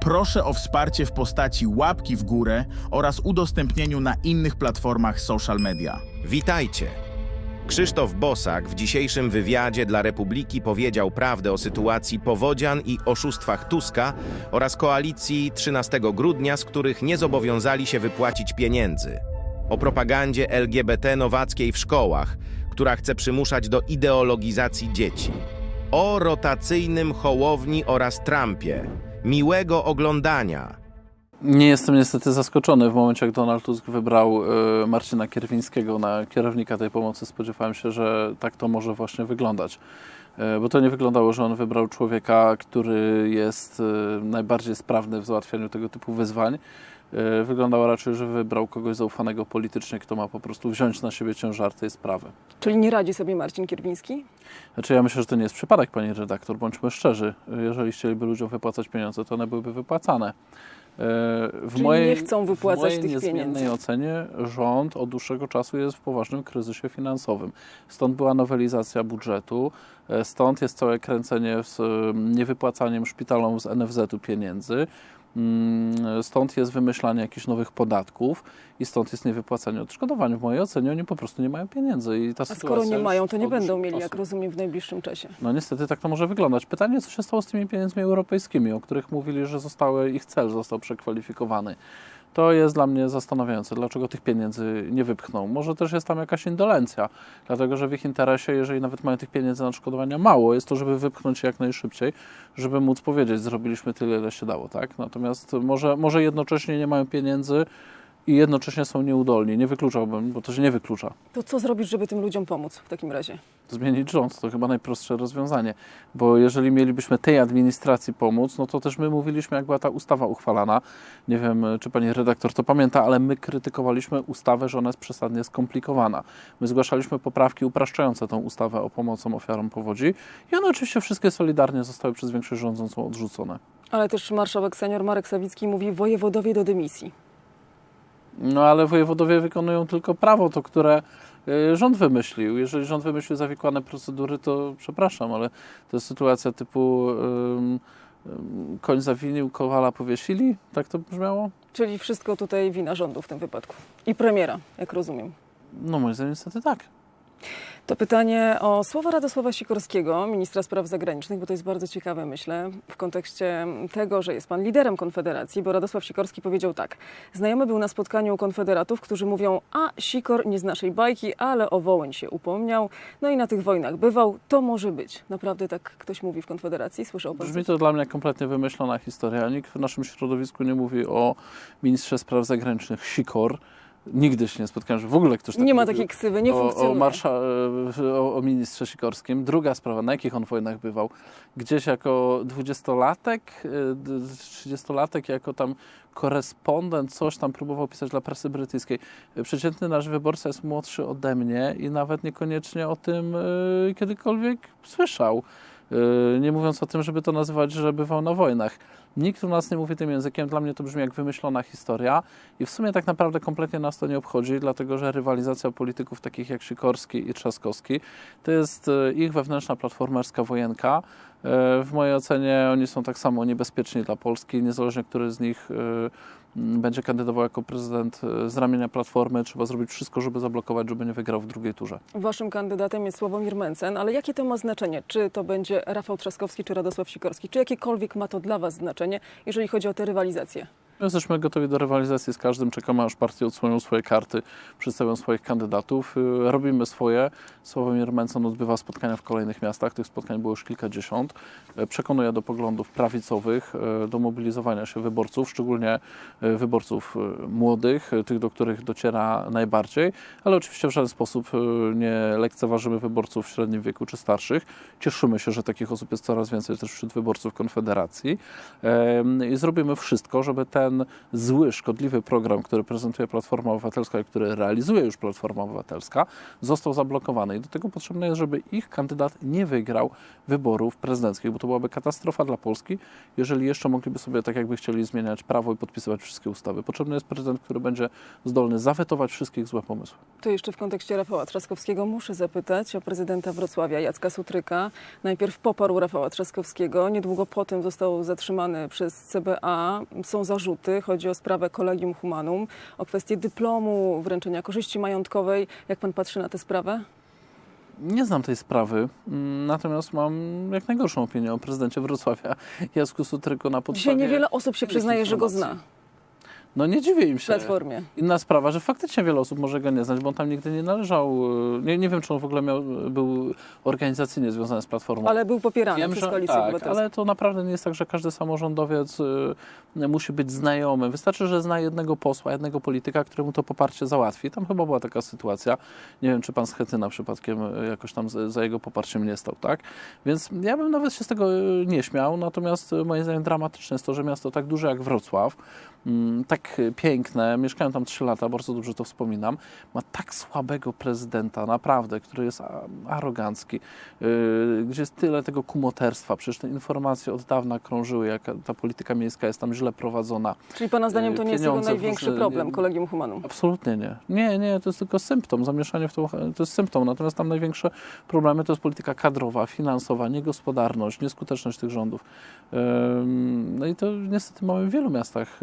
proszę o wsparcie w postaci łapki w górę oraz udostępnieniu na innych platformach social media. Witajcie. Krzysztof Bosak w dzisiejszym wywiadzie dla Republiki powiedział prawdę o sytuacji powodzian i oszustwach Tuska oraz koalicji 13 grudnia, z których nie zobowiązali się wypłacić pieniędzy. O propagandzie LGBT nowackiej w szkołach, która chce przymuszać do ideologizacji dzieci. O rotacyjnym Hołowni oraz Trumpie. Miłego oglądania. Nie jestem niestety zaskoczony. W momencie, jak Donald Tusk wybrał e, Marcina Kierwińskiego na kierownika tej pomocy, spodziewałem się, że tak to może właśnie wyglądać. E, Bo to nie wyglądało, że on wybrał człowieka, który jest e, najbardziej sprawny w załatwianiu tego typu wyzwań. E, Wyglądało raczej, że wybrał kogoś zaufanego politycznie, kto ma po prostu wziąć na siebie ciężar tej sprawy. Czyli nie radzi sobie Marcin Kierwiński? Znaczy ja myślę, że to nie jest przypadek, pani redaktor, bądźmy szczerzy. Jeżeli chcieliby ludziom wypłacać pieniądze, to one byłyby wypłacane. E, W Czyli mojej, nie chcą wypłacać w mojej tych niezmiennej pieniędzy. ocenie rząd od dłuższego czasu jest w poważnym kryzysie finansowym. Stąd była nowelizacja budżetu, e, stąd jest całe kręcenie z niewypłacaniem szpitalom z NFZ-u pieniędzy. Mm, Stąd jest wymyślanie jakichś nowych podatków i stąd jest niewypłacanie odszkodowań. W mojej ocenie oni po prostu nie mają pieniędzy. I ta A skoro nie mają, to nie będą mieli, czasu- jak rozumiem, w najbliższym czasie. no niestety tak to może wyglądać. Pytanie, co się stało z tymi pieniędzmi europejskimi, o których mówili, że zostały, ich cel został przekwalifikowany. To jest dla mnie zastanawiające, dlaczego tych pieniędzy nie wypchną. Może też jest tam jakaś indolencja, dlatego że w ich interesie, jeżeli nawet mają tych pieniędzy na odszkodowania mało, jest to, żeby wypchnąć je jak najszybciej, żeby móc powiedzieć, zrobiliśmy tyle, ile się dało. Tak? Natomiast może, może jednocześnie nie mają pieniędzy i jednocześnie są nieudolni. Nie wykluczałbym, bo to się nie wyklucza. To co zrobisz, żeby tym ludziom pomóc w takim razie? zmienić rząd. To chyba najprostsze rozwiązanie. Bo jeżeli mielibyśmy tej administracji pomóc, no to też my mówiliśmy, jak była ta ustawa uchwalana. Nie wiem, czy pani redaktor to pamięta, ale my krytykowaliśmy ustawę, że ona jest przesadnie skomplikowana. My zgłaszaliśmy poprawki upraszczające tą ustawę o pomocy ofiarom powodzi i one oczywiście wszystkie solidarnie zostały przez większość rządzącą odrzucone. Ale też marszałek senior Marek Sawicki mówi wojewodowie do dymisji. No ale wojewodowie wykonują tylko prawo, to które y, rząd wymyślił. Jeżeli rząd wymyślił zawikłane procedury, to przepraszam, ale to jest sytuacja typu koń zawinił, kowala powiesili? Tak to brzmiało? Czyli wszystko tutaj wina rządu w tym wypadku. I premiera, jak rozumiem. No moim zdaniem niestety tak. To pytanie o słowa Radosława Sikorskiego, ministra spraw zagranicznych, bo to jest bardzo ciekawe, myślę, w kontekście tego, że jest pan liderem Konfederacji, bo Radosław Sikorski powiedział tak. Znajomy był na spotkaniu konfederatów, którzy mówią, a Sikor nie z naszej bajki, ale o Wołyń się upomniał, no i na tych wojnach bywał, to może być. Naprawdę tak ktoś mówi w Konfederacji? Słyszał pan Brzmi to dla mnie kompletnie wymyślona historia. Nikt w naszym środowisku nie mówi o ministrze spraw zagranicznych Sikor. Nigdy się nie spotkałem, że w ogóle ktoś tak Nie ma takiej ksywy, nie o, o, funkcjonuje. marsza, o, o ministrze Sikorskim. Druga sprawa, na jakich on wojnach bywał? Gdzieś jako dwudziestolatek, d- trzydziestolatek, jako tam korespondent, coś tam próbował pisać dla prasy brytyjskiej. Przeciętny nasz wyborca jest młodszy ode mnie i nawet niekoniecznie o tym y, kiedykolwiek słyszał. Y, Nie mówiąc o tym, żeby to nazywać, że bywał na wojnach. Nikt u nas nie mówi tym językiem, dla mnie to brzmi jak wymyślona historia i w sumie tak naprawdę kompletnie nas to nie obchodzi, dlatego że rywalizacja polityków takich jak Sikorski i Trzaskowski to jest e, ich wewnętrzna platformerska wojenka. E, W mojej ocenie oni są tak samo niebezpieczni dla Polski, niezależnie który z nich będzie kandydował jako prezydent e, z ramienia Platformy, trzeba zrobić wszystko, żeby zablokować, żeby nie wygrał w drugiej turze. Waszym kandydatem jest Sławomir Mencen, ale jakie to ma znaczenie? Czy to będzie Rafał Trzaskowski, czy Radosław Sikorski? Czy jakiekolwiek ma to dla Was znaczenie, jeżeli chodzi o tę rywalizację? My jesteśmy gotowi do rywalizacji z każdym, czekamy aż partie odsłonią swoje karty, przedstawią swoich kandydatów. Y, Robimy swoje. Sławomir Mencen odbywa spotkania w kolejnych miastach. Tych spotkań było już kilkadziesiąt. Y, Przekonuje do poglądów prawicowych, y, do mobilizowania się wyborców, szczególnie wyborców młodych, tych, do których dociera najbardziej, ale oczywiście w żaden sposób nie lekceważymy wyborców w średnim wieku czy starszych. Cieszymy się, że takich osób jest coraz więcej też wśród wyborców Konfederacji i zrobimy wszystko, żeby ten ten zły, szkodliwy program, który prezentuje Platforma Obywatelska i który realizuje już Platforma Obywatelska, został zablokowany. I do tego potrzebne jest, żeby ich kandydat nie wygrał wyborów prezydenckich, bo to byłaby katastrofa dla Polski, jeżeli jeszcze mogliby sobie tak jakby chcieli zmieniać prawo i podpisywać wszystkie ustawy. Potrzebny jest prezydent, który będzie zdolny zawetować wszystkich złe pomysły. To jeszcze w kontekście Rafała Trzaskowskiego muszę zapytać o prezydenta Wrocławia Jacka Sutryka. Najpierw poparł Rafała Trzaskowskiego, niedługo potem został zatrzymany przez CBA. Są zarzuty, chodzi o sprawę Collegium Humanum, o kwestię dyplomu, wręczenia korzyści majątkowej. Jak pan patrzy na tę sprawę? Nie znam tej sprawy, mm, natomiast mam jak najgorszą opinię o prezydencie Wrocławia, Jacku Sutryku na podstawie... Dzisiaj niewiele osób się przyznaje, że go zna. No nie dziwię im się. Platformie. Inna sprawa, że faktycznie wiele osób może go nie znać, bo on tam nigdy nie należał. Nie, nie wiem, czy on w ogóle miał, był organizacyjnie związany z Platformą. Ale był popierany Wiem, przez Koalicję tak, Obywatelską. ale to naprawdę nie jest tak, że każdy samorządowiec y, musi być znajomy. Wystarczy, że zna jednego posła, jednego polityka, któremu to poparcie załatwi. Tam chyba była taka sytuacja. Nie wiem, czy pan Schetyna przypadkiem y, jakoś tam z, za jego poparciem nie stał, tak? Więc ja bym nawet się z tego y, nie śmiał. Natomiast y, moim zdaniem dramatyczne jest to, że miasto tak duże jak Wrocław, mm, tak y, piękne, mieszkałem tam 3 lata, bardzo dobrze to wspominam, ma tak słabego prezydenta, naprawdę, który jest arogancki, yy, gdzie jest tyle tego kumoterstwa. Przecież te informacje od dawna krążyły, jak ta polityka miejska jest tam źle prowadzona. Czyli pana zdaniem to nie jest jego największy problem, Collegium Humanum? Absolutnie nie. Nie, nie, to jest tylko symptom. Zamieszanie w to, to jest symptom. Natomiast tam największe problemy to jest polityka kadrowa, finansowa, niegospodarność, nieskuteczność tych rządów. No i to niestety mamy w wielu miastach.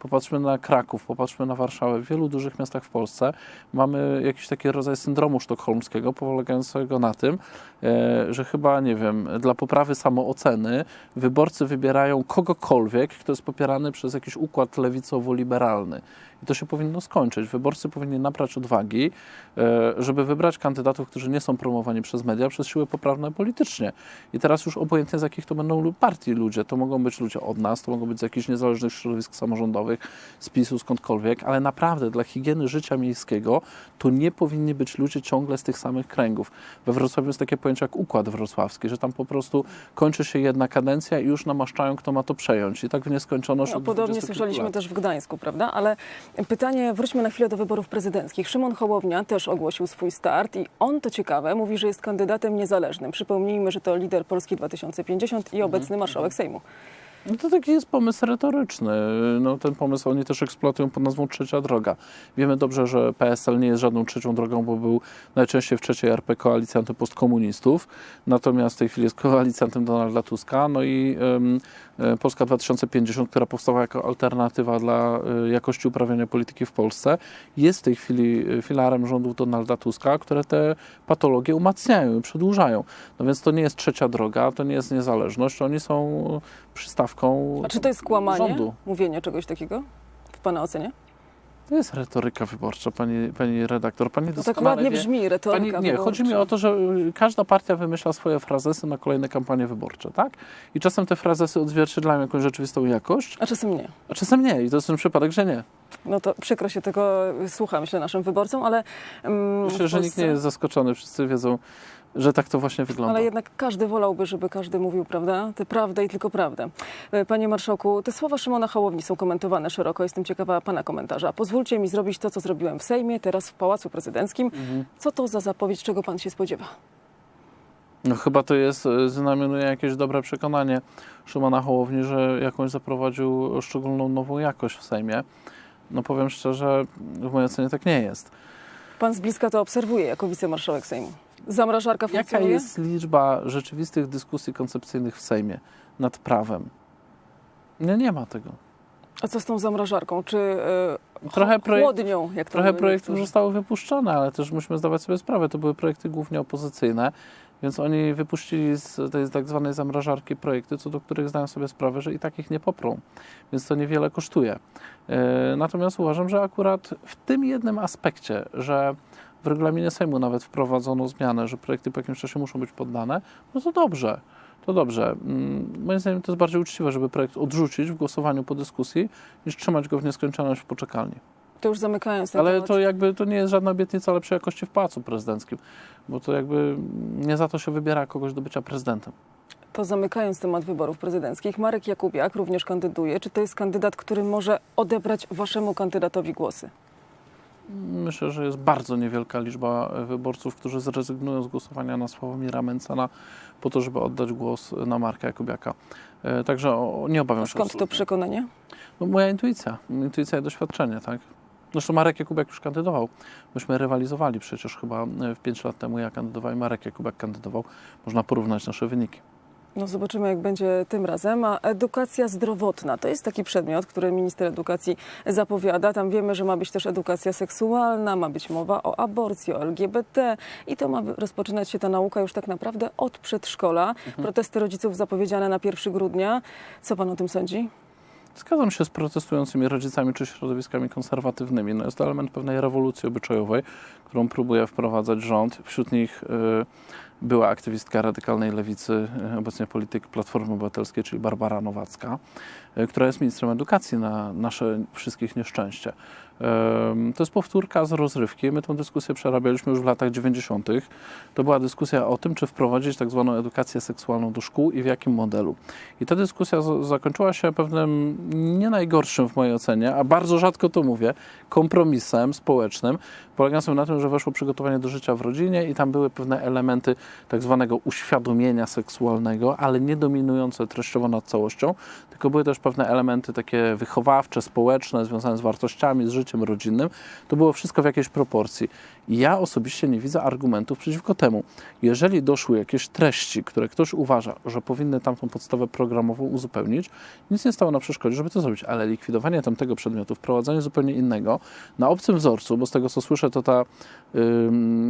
Popatrzmy na Kraków, popatrzmy na Warszawę. W wielu dużych miastach w Polsce mamy jakiś taki rodzaj syndromu sztokholmskiego, polegającego na tym, e, że chyba, nie wiem, dla poprawy samooceny wyborcy wybierają kogokolwiek, kto jest popierany przez jakiś układ lewicowo-liberalny. I to się powinno skończyć. Wyborcy powinni nabrać odwagi, e, żeby wybrać kandydatów, którzy nie są promowani przez media, przez siły poprawne politycznie. I teraz już obojętnie z jakich to będą partii ludzie. To mogą być ludzie od nas, to mogą być z jakichś niezależnych środowisk samorządowych, z PiSu, skądkolwiek, ale naprawdę dla higieny życia miejskiego to nie powinni być ludzie ciągle z tych samych kręgów. We Wrocławiu jest takie pojęcie jak układ wrocławski, że tam po prostu kończy się jedna kadencja i już namaszczają, kto ma to przejąć. I tak w nieskończoność No, od podobnie 20 kilku słyszeliśmy lat. też w Gdańsku, prawda? Ale pytanie, wróćmy na chwilę do wyborów prezydenckich. Szymon Hołownia też ogłosił swój start i on, to ciekawe, mówi, że jest kandydatem niezależnym. Przypomnijmy, że to lider Polski 2050 i obecny marszałek Sejmu. No to taki jest pomysł retoryczny. No, ten pomysł oni też eksploatują pod nazwą Trzecia Droga. Wiemy dobrze, że PSL nie jest żadną trzecią drogą, bo był najczęściej w trzeciej RP koalicjantem postkomunistów, natomiast w tej chwili jest koalicjantem Donalda Tuska. No i e, Polska 2050, która powstała jako alternatywa dla e, jakości uprawiania polityki w Polsce, jest w tej chwili e, filarem rządów Donalda Tuska, które te patologie umacniają i przedłużają. No więc to nie jest trzecia droga, to nie jest niezależność, oni są przystawką A czy to jest kłamanie, rządu. mówienie czegoś takiego w Pana ocenie? To jest retoryka wyborcza, pani, pani redaktor. Pani To tak ładnie wie, brzmi, Pani, retoryka nie, chodzi mi wyborcza. o to, że y, każda partia wymyśla swoje frazesy na kolejne kampanie wyborcze, tak? I czasem te frazesy odzwierciedlają jakąś rzeczywistą jakość, A czasem nie. a czasem nie. I to jest ten przypadek, że nie. No to przykro się tego słucha, myślę, naszym wyborcom, ale... mm, Myślę, że nikt Polsce- nie jest zaskoczony. Wszyscy wiedzą, że tak to właśnie wygląda. Ale jednak każdy wolałby, żeby każdy mówił prawdę, tę prawdę i tylko prawdę. E, Panie Marszałku, te słowa Szymona Hołowni są komentowane szeroko. Jestem ciekawa Pana komentarza. Pozwólcie mi zrobić to, co zrobiłem w Sejmie, teraz w Pałacu Prezydenckim. Mhm. Co to za zapowiedź, czego Pan się spodziewa? No chyba to jest, y, znamionuje jakieś dobre przekonanie Szymona Hołowni, że jakąś zaprowadził szczególną nową jakość w Sejmie. No powiem szczerze, w mojej ocenie tak nie jest. Pan z bliska to obserwuje jako wicemarszałek Sejmu. Zamrażarka Jaka funkcjonuje? jest liczba rzeczywistych dyskusji koncepcyjnych w Sejmie nad prawem? Nie, nie ma tego. A co z tą zamrażarką? Czy e, Trochę projekt- chłodnią, jak to Trochę projektów niektórzy? zostało wypuszczone, ale też musimy zdawać sobie sprawę, to były projekty głównie opozycyjne, więc oni wypuścili z tej tak zwanej zamrażarki projekty, co do których zdają sobie sprawę, że i tak ich nie poprą, więc to niewiele kosztuje. E, Natomiast uważam, że akurat w tym jednym aspekcie, że w regulaminie Sejmu nawet wprowadzono zmianę, że projekty po jakimś czasie muszą być poddane, no to dobrze. To dobrze. Mm, Moim zdaniem to jest bardziej uczciwe, żeby projekt odrzucić w głosowaniu po dyskusji, niż trzymać go w nieskończoność w poczekalni. To już zamykając ten Ale temat. to jakby to nie jest żadna obietnica lepszej jakości w pałacu prezydenckim, bo to jakby nie za to się wybiera kogoś do bycia prezydentem. To zamykając temat wyborów prezydenckich, Marek Jakubiak również kandyduje. Czy to jest kandydat, który może odebrać waszemu kandydatowi głosy? Myślę, że jest bardzo niewielka liczba wyborców, którzy zrezygnują z głosowania na Sławomira Mencena po to, żeby oddać głos na Marka Jakubiaka. E, Także nie obawiam się. Skąd to przekonanie? No, moja intuicja, intuicja i doświadczenie, tak? Zresztą Marek Jakubiak już kandydował. Myśmy rywalizowali przecież chyba e, w 5 lat temu. Ja kandydowałem, Marek Jakubiak kandydował. Można porównać nasze wyniki. No zobaczymy, jak będzie tym razem. A edukacja zdrowotna to jest taki przedmiot, który minister edukacji zapowiada. Tam wiemy, że ma być też edukacja seksualna, ma być mowa o aborcji, o LGBT i to ma rozpoczynać się ta nauka już tak naprawdę od przedszkola. Protesty rodziców zapowiedziane na 1 grudnia. Co pan o tym sądzi? Zgadzam się z protestującymi rodzicami czy środowiskami konserwatywnymi. No jest to element pewnej rewolucji obyczajowej, którą próbuje wprowadzać rząd. Wśród nich y, była aktywistka radykalnej lewicy, y, obecnie polityk Platformy Obywatelskiej, czyli Barbara Nowacka, y, która jest ministrem edukacji na nasze wszystkich nieszczęście. To jest powtórka z rozrywki. My tę dyskusję przerabialiśmy już w latach 90. To była dyskusja o tym, czy wprowadzić tak zwaną edukację seksualną do szkół i w jakim modelu. I ta dyskusja zakończyła się pewnym nie najgorszym w mojej ocenie, a bardzo rzadko to mówię, kompromisem społecznym, polegającym na tym, że weszło przygotowanie do życia w rodzinie i tam były pewne elementy tak zwanego uświadomienia seksualnego, ale nie dominujące treściowo nad całością, tylko były też pewne elementy takie wychowawcze, społeczne, związane z wartościami, z życiem rodzinnym. To było wszystko w jakiejś proporcji. Ja osobiście nie widzę argumentów przeciwko temu. Jeżeli doszły jakieś treści, które ktoś uważa, że powinny tamtą podstawę programową uzupełnić, nic nie stało na przeszkodzie, żeby to zrobić, ale likwidowanie tamtego przedmiotu, wprowadzanie zupełnie innego, na obcym wzorcu, bo z tego co słyszę, to ta,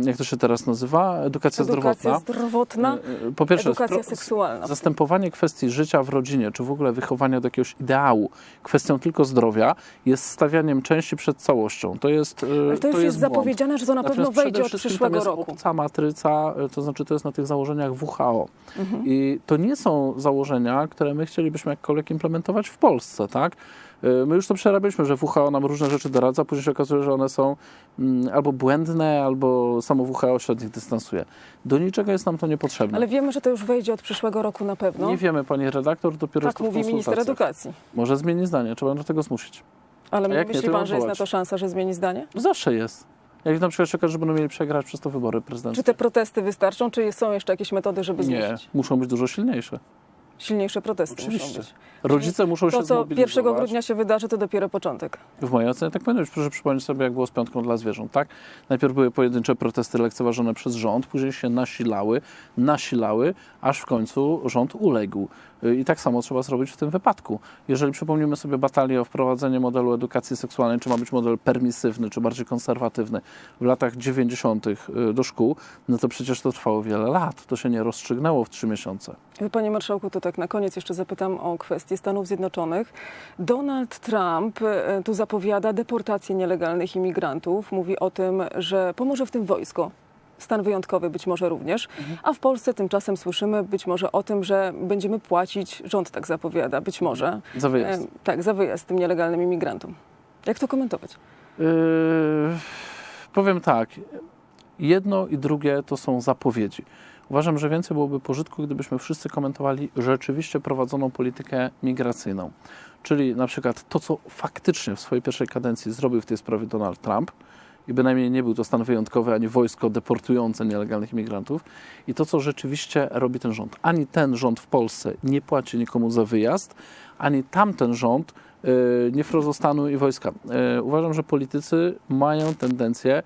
jak to się teraz nazywa, edukacja, Edukacja zdrowotna. zdrowotna, Y, y, Po pierwsze, edukacja seksualna. Zastępowanie kwestii życia w rodzinie, czy w ogóle wychowania do jakiegoś ideału, kwestią tylko zdrowia, jest stawianiem części przed całością. To jest, y, Ale to już jest, błąd. zapowiedziane, że to na pewno Natomiast przede wejdzie od przyszłego tam jest roku. obca matryca, y, to znaczy to jest na tych założeniach WHO. Mhm. I to nie są założenia, które my chcielibyśmy jakkolwiek implementować w Polsce, tak? Y, My już to przerabialiśmy, że WHO nam różne rzeczy doradza, później się okazuje, że one są mm, albo błędne, albo samo WHO się od nich dystansuje. Do niczego jest nam to niepotrzebne. Ale wiemy, że to już wejdzie od przyszłego roku na pewno. Nie wiemy, pani redaktor, dopiero jest tak to w mówi minister edukacji. Może zmieni zdanie, trzeba do tego zmusić. Ale jak nie, myśli to ją pan, że jest na to szansa, że zmieni zdanie? Zawsze jest. Jak na przykład okaże, że będą mieli przegrać przez to wybory prezydenckie. Czy te protesty wystarczą, czy są jeszcze jakieś metody, żeby Nie, zmusić? muszą być dużo silniejsze. Silniejsze protesty muszą Oczywiście. być. Rodzice muszą To, się co 1 zmobilizować. grudnia się wydarzy, to dopiero początek. W mojej ocenie tak powinno być. Proszę przypomnieć sobie, jak było z piątką dla zwierząt, tak? Najpierw były pojedyncze protesty lekceważone przez rząd, później się nasilały, nasilały, aż w końcu rząd uległ. Y, I tak samo trzeba zrobić w tym wypadku. Jeżeli przypomnimy sobie batalię o wprowadzenie modelu edukacji seksualnej, czy ma być model permisywny, czy bardziej konserwatywny w latach 90. do szkół, no to przecież to trwało wiele lat. To się nie rozstrzygnęło w trzy miesiące. Panie marszałku, to tak na koniec jeszcze zapytam o kwestię Stanów Zjednoczonych. Donald Trump e, tu zapowiada deportację nielegalnych imigrantów. Mówi o tym, że pomoże w tym wojsko. Stan wyjątkowy być może również. A w Polsce tymczasem słyszymy być może o tym, że będziemy płacić, rząd tak zapowiada, być może. Za wyjazd. E, tak, za wyjazd tym nielegalnym imigrantom. Jak to komentować? Yy, powiem tak. Jedno i drugie to są zapowiedzi. Uważam, że więcej byłoby pożytku, gdybyśmy wszyscy komentowali rzeczywiście prowadzoną politykę migracyjną. Czyli na przykład to, co faktycznie w swojej pierwszej kadencji zrobił w tej sprawie Donald Trump, i bynajmniej nie był to stan wyjątkowy, ani wojsko deportujące nielegalnych imigrantów, i to, co rzeczywiście robi ten rząd. Ani ten rząd w Polsce nie płaci nikomu za wyjazd, ani tamten rząd yy, nie wprowadził stanu i wojska. Yy, uważam, że politycy mają tendencję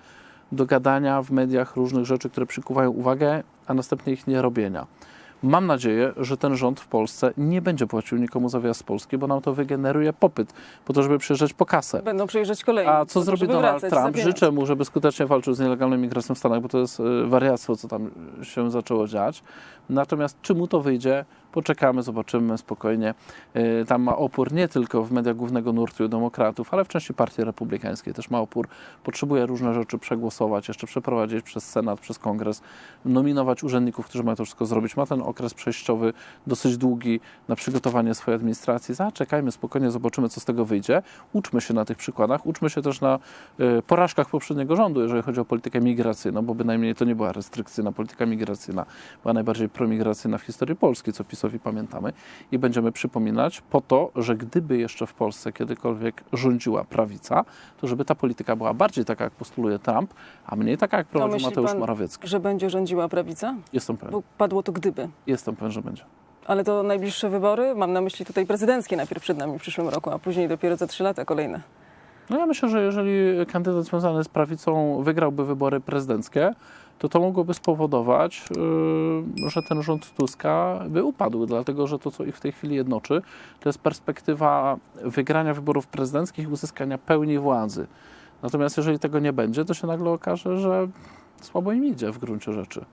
do gadania w mediach różnych rzeczy, które przykuwają uwagę, a następnie ich nie robienia. Mam nadzieję, że ten rząd w Polsce nie będzie płacił nikomu za wyjazd z Polski, bo nam to wygeneruje popyt po to, żeby przyjeżdżać po kasę. Będą przyjeżdżać kolejni. A co to, zrobi Donald Trump? Życzę mu, żeby skutecznie walczył z nielegalną migracją w Stanach, bo to jest y, wariactwo, co tam się zaczęło dziać. Natomiast czy mu to wyjdzie? Poczekamy, zobaczymy spokojnie. Y, Tam ma opór nie tylko w mediach głównego nurtu demokratów, ale w części partii republikańskiej też ma opór. Potrzebuje różne rzeczy przegłosować, jeszcze przeprowadzić przez Senat, przez Kongres, nominować urzędników, którzy mają to wszystko zrobić. Ma ten okres przejściowy dosyć długi na przygotowanie swojej administracji. Zaczekajmy spokojnie, zobaczymy, co z tego wyjdzie. Uczmy się na tych przykładach, uczmy się też na y, porażkach poprzedniego rządu, jeżeli chodzi o politykę migracyjną, bo bynajmniej to nie była restrykcyjna polityka migracyjna, była najbardziej promigracyjna w historii Polski, co PiS Tuskowi pamiętamy i będziemy przypominać po to, że gdyby jeszcze w Polsce kiedykolwiek rządziła prawica, to żeby ta polityka była bardziej taka, jak postuluje Trump, a mniej taka, jak prowadzi Mateusz pan- Morawiecki. Że będzie rządziła prawica? Jestem pewien. Bo padło to gdyby. Jestem pewien, że będzie. Ale to najbliższe wybory, mam na myśli tutaj prezydenckie najpierw przed nami w przyszłym roku, a później dopiero za trzy lata kolejne. No ja myślę, że jeżeli kandydat związany z prawicą wygrałby wybory prezydenckie, to to mogłoby spowodować, yy, że ten rząd Tuska by upadł, dlatego że to, co ich w tej chwili jednoczy, to jest perspektywa wygrania wyborów prezydenckich i uzyskania pełni władzy. Natomiast jeżeli tego nie będzie, to się nagle okaże, że słabo im idzie w gruncie rzeczy.